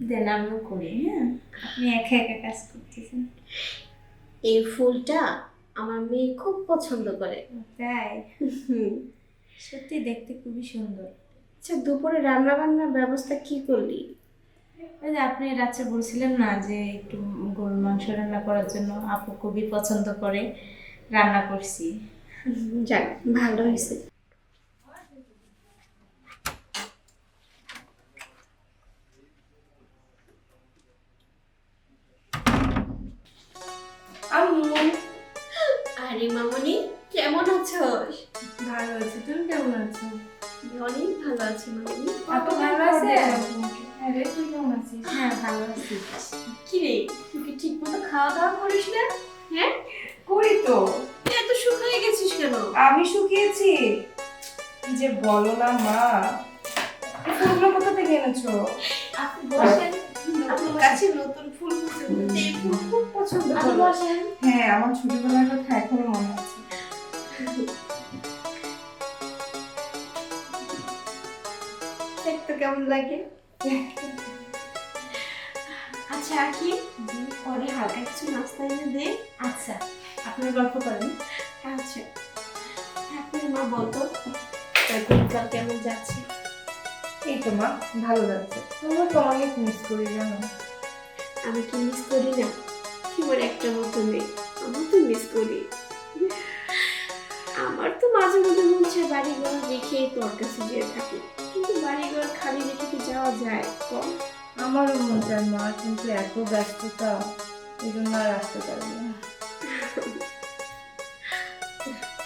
দেন আমিও করি হ্যাঁ? আপনি একা একা কাজ করতেছেন। এই ফুলটা আমার মেয়ে খুব পছন্দ করে। তাই? সত্যি দেখতে খুবই সুন্দর। আচ্ছা দুপুরে রান্না বান্নার ব্যবস্থা কি করলি? ওই যে আপনি রাত্রে বলছিলেন না যে একটু গরুর মাংস রান্না করার জন্য আপু খুবই পছন্দ করে রান্না করছি। যাক ভালো হয়েছে। আছি মামনি আপু ভালো আছে তুই কেমন আছিস? হ্যাঁ ভালো আছি। কি রে তুই কি ঠিক মতো খাওয়া দাওয়া করিস না? হ্যাঁ? করি তো। তুই এত শুকিয়ে গেছিস কেন? আমি শুকিয়েছি। কি যে বলো না মা। ফুলগুলো কোথা থেকে এনেছো? আপনি বসেন কাছে নতুন ফুল ফুটে ফুটে এই ফুল খুব পছন্দ করো। হ্যাঁ আমার ছোটবেলার কথা এখনও মনে আছে। কেমন লাগে? আচ্ছা কি পরে হালকা কিছু নাস্তা এনে দে। আচ্ছা আপনার গল্প করেন। আচ্ছা। আপনার মা বলতো দিনকাল কেমন যাচ্ছে? এই তো মা ভালো লাগছে তোমরা তো অনেক মিস করি জানো। আমি কি মিস করি না? তোমার একটা মতো নেই আমার তো মিস করি। আমার তো মাঝে মধ্যে মন চায় বাড়ি ঘর রেখে তোর কাছে যেয়ে থাকি। কিন্তু বাড়ি ঘর খালি রেখে কি যাওয়া যায় কম আমারও চায় মা কিন্তু এত ব্যস্ততা এই জন্য আর আসতে পারি না।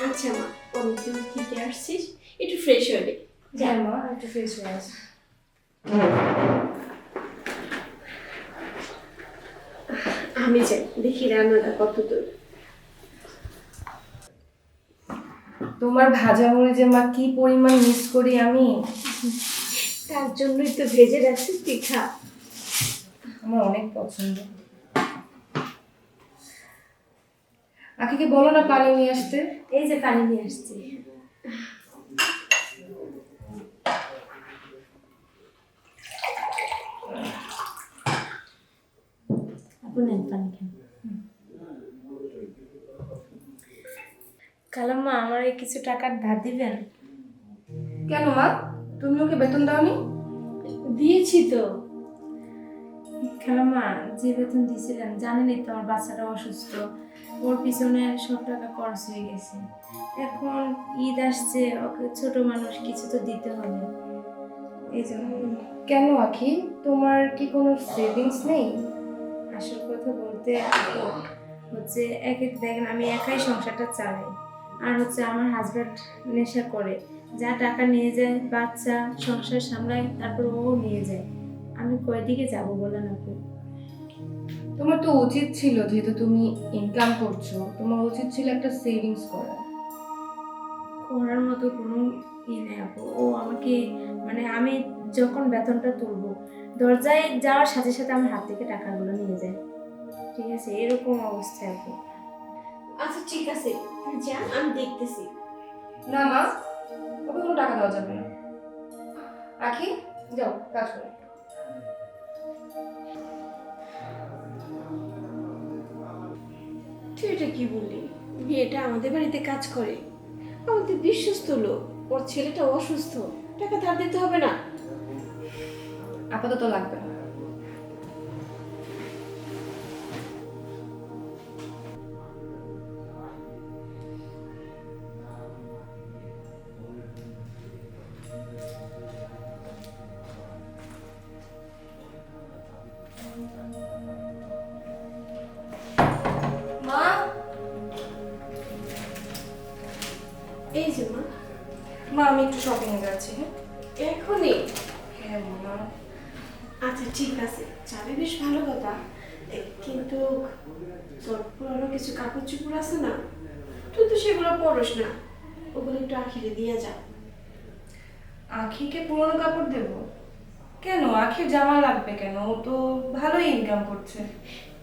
আচ্ছা মা অনেকদিন থেকে আসছিস একটু ফ্রেশ হয়ে হ্যাঁ মা একটু ফ্রেশ হয়ে আসি। আমি যাই দেখি রান্নাটা কত দূর তোমার ভাজা মুড়ি যে মা কি পরিমাণ মিস করি আমি? তার জন্যই তো ভেজে রাখছি পিঠা। আমার অনেক পছন্দ। আখিকে বলো না পানি নিয়ে আসতে। এই যে পানি নিয়ে আসছি। আপু নেন পানি খান খালাম্মা আমার কিছু টাকার ধার দিবেন? কেন মা? তুমি ওকে বেতন দাওনি? দিয়েছি তো। খালাম্মা যে বেতন দিয়েছিলেন জানেনই তো আমার বাচ্চাটা অসুস্থ। ওর পিছনে সব টাকা খরচ হয়ে গেছে। এখন ঈদ আসছে ওকে ছোট মানুষ কিছু তো দিতে হবে। এই জন্য কেন আখি? তোমার কি কোনো সেভিংস নেই? আসল কথা বলতে হচ্ছে একে দেখেন আমি একাই সংসারটা চালাই। আর হচ্ছে আমার হাজব্যান্ড নেশা করে। যা টাকা নিয়ে যায় বাচ্চা সংসার সামলায় তারপর ও নিয়ে যায়। আমি কয়দিকে যাব বলেন আপু তোমার তো উচিত ছিল যেহেতু তুমি ইনকাম করছ তোমার উচিত ছিল একটা সেভিংস করা। করার মতো কোনো ই নেই আপু। ও আমাকে মানে আমি যখন বেতনটা তুলবো দরজায় যাওয়ার সাথে সাথে আমার হাত থেকে টাকাগুলো নিয়ে যায়। ঠিক আছে এরকম অবস্থায় আপু। আচ্ছা ঠিক আছে। যা আমি দেখতেছি। না মা ওকে কোনো টাকা দেওয়া যাবে না। আখি যাও কাজ করো। তুই এটা কি বললি? মেয়েটা আমাদের বাড়িতে কাজ করে। আমাদের বিশ্বস্ত লোক। ওর ছেলেটা অসুস্থ। টাকা ধার দিতে হবে না। আপাতত লাগবে না। আমি একটু শপিং এ যাচ্ছি হ্যাঁ? এখনই? হ্যাঁ মা। আচ্ছা ঠিক আছে। যাবে বেশ ভালো কথা। কিন্তু তোর পুরনো কিছু কাপড় চোপড় আছে না? তুই তো সেগুলো পরস না। ওগুলো একটু আখিরে দিয়ে যা। আখিকে পুরনো কাপড় দেব? কেন? আখির জামা লাগবে কেন? ও তো ভালোই ইনকাম করছে।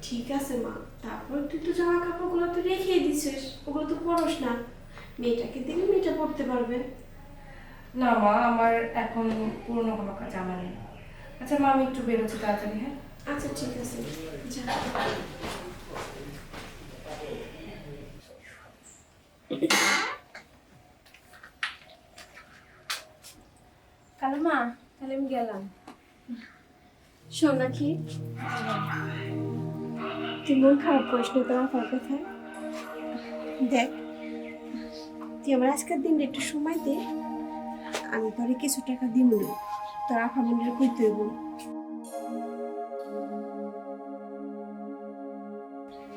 ঠিক আছে মা। তারপর তুই তো জামা কাপড়গুলো তো রেখেই দিছিস। ওগুলো তো পরস না। মেয়েটাকে দিলে মেয়েটা পড়তে পারবে। না মা আমার এখন পুরনো কোনো জামা নেই। আচ্ছা মা আমি একটু বেরোচ্ছি তাড়াতাড়ি হ্যাঁ? আচ্ছা ঠিক আছে। যা। কালো মা তাহলে আমি গেলাম। শোন নাকি তুই মন খারাপ করিস না তোর আপার কথায়। দেখ তুই আমার আজকের দিনটা একটু সময় দে। আমি তোরে কিছু টাকা দিব না। তোর আফা মনের কইতে হইব।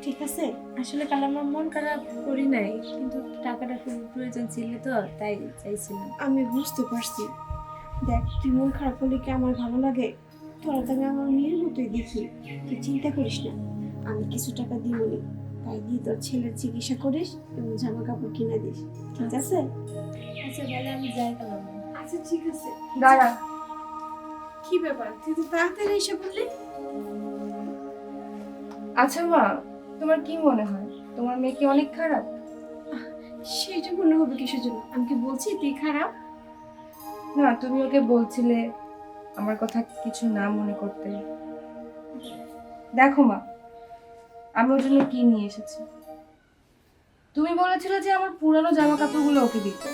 ঠিক আছে আসলে কাল আমার মন খারাপ করি নাই কিন্তু টাকাটা খুব প্রয়োজন ছিল তো তাই চাইছিলাম। আমি বুঝতে পারছি। দেখ তুই মন খারাপ করলে কি আমার ভালো লাগে? তোরা তো আমি আমার মেয়ের মতোই দেখি। তুই চিন্তা করিস না আমি কিছু টাকা দিব নি। তাই দিয়ে তোর ছেলের চিকিৎসা করিস এবং জামা কাপড় কিনে দিস। ঠিক আছে? আচ্ছা তাহলে আমি যাই কালাম আচ্ছা ঠিক আছে। দাঁড়া। কি ব্যাপার? তুই তো তাড়াতাড়ি এসে বললি। আচ্ছা মা তোমার কি মনে হয়? তোমার মেয়ে কি অনেক খারাপ? সেইটা মনে হবে কিসের জন্য? আমি কি বলছি তুই খারাপ? না তুমি ওকে বলছিলে আমার কথা কিছু না মনে করতে। দেখো মা আমি ওর জন্য কি নিয়ে এসেছি? তুমি বলেছিলে যে আমার পুরানো জামা কাপড়গুলো ওকে দিতে।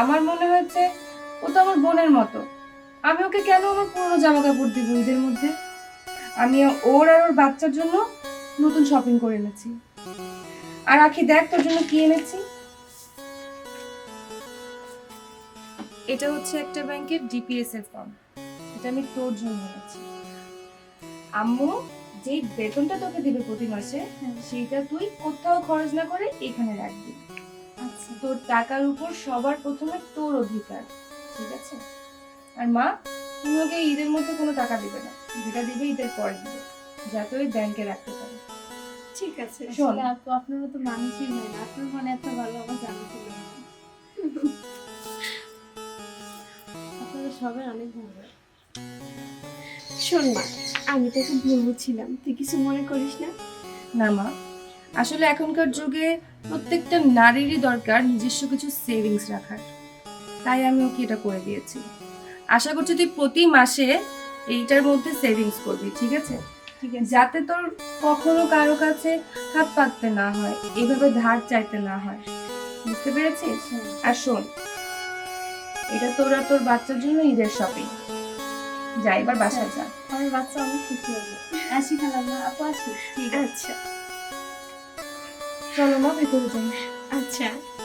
আমার মনে হয়েছে ও তো আমার বোনের মতো। আমি ওকে কেন আমার পুরনো জামা কাপড় দিব ঈদের মধ্যে? আমি ওর আর ওর বাচ্চার জন্য নতুন শপিং করে এনেছি। আর আখি দেখ তোর জন্য কি এনেছি। এটা হচ্ছে একটা ব্যাংকের ডিপিএস এর ফর্ম এটা আমি তোর জন্য এনেছি। আম্মু যে বেতনটা তোকে দিবে প্রতি মাসে সেইটা তুই কোথাও খরচ না করে এখানে রাখবি। তোর টাকার উপর সবার প্রথমে তোর অধিকার ঠিক আছে? আর মা তুমি ওকে ঈদের মধ্যে কোনো টাকা দিবে না যেটা দিবে ঈদের পর দিবে যাতে ওই ব্যাংকে রাখতে পারে। ঠিক আছে শোন। আপু আপনার মতো মানুষই হয় না আপনার মনে এত ভালো আমার সবাই অনেক ভালো। শোন মা আমি তোকে ভুল বুঝছিলাম তুই কিছু মনে করিস না? না মা আসলে এখনকার যুগে প্রত্যেকটা নারীরই দরকার নিজস্ব কিছু সেভিংস রাখার। তাই আমি ওকে এটা করে দিয়েছি। আশা করছি তুই প্রতি মাসে এইটার মধ্যে সেভিংস করবি ঠিক আছে? ঠিক আছে। যাতে তোর কখনো কারও কাছে হাত পাততে না হয় এভাবে ধার চাইতে না হয়। বুঝতে পেরেছিস? আর শোন এটা তোর আর তোর বাচ্চার জন্য ঈদের শপিং যা এবার বাসায় যা। আমার বাচ্চা অনেক খুশি হবে। আসি খালাম না আপু আসি। ঠিক আচ্ছা। চলো না ভেতরে যাই। আচ্ছা।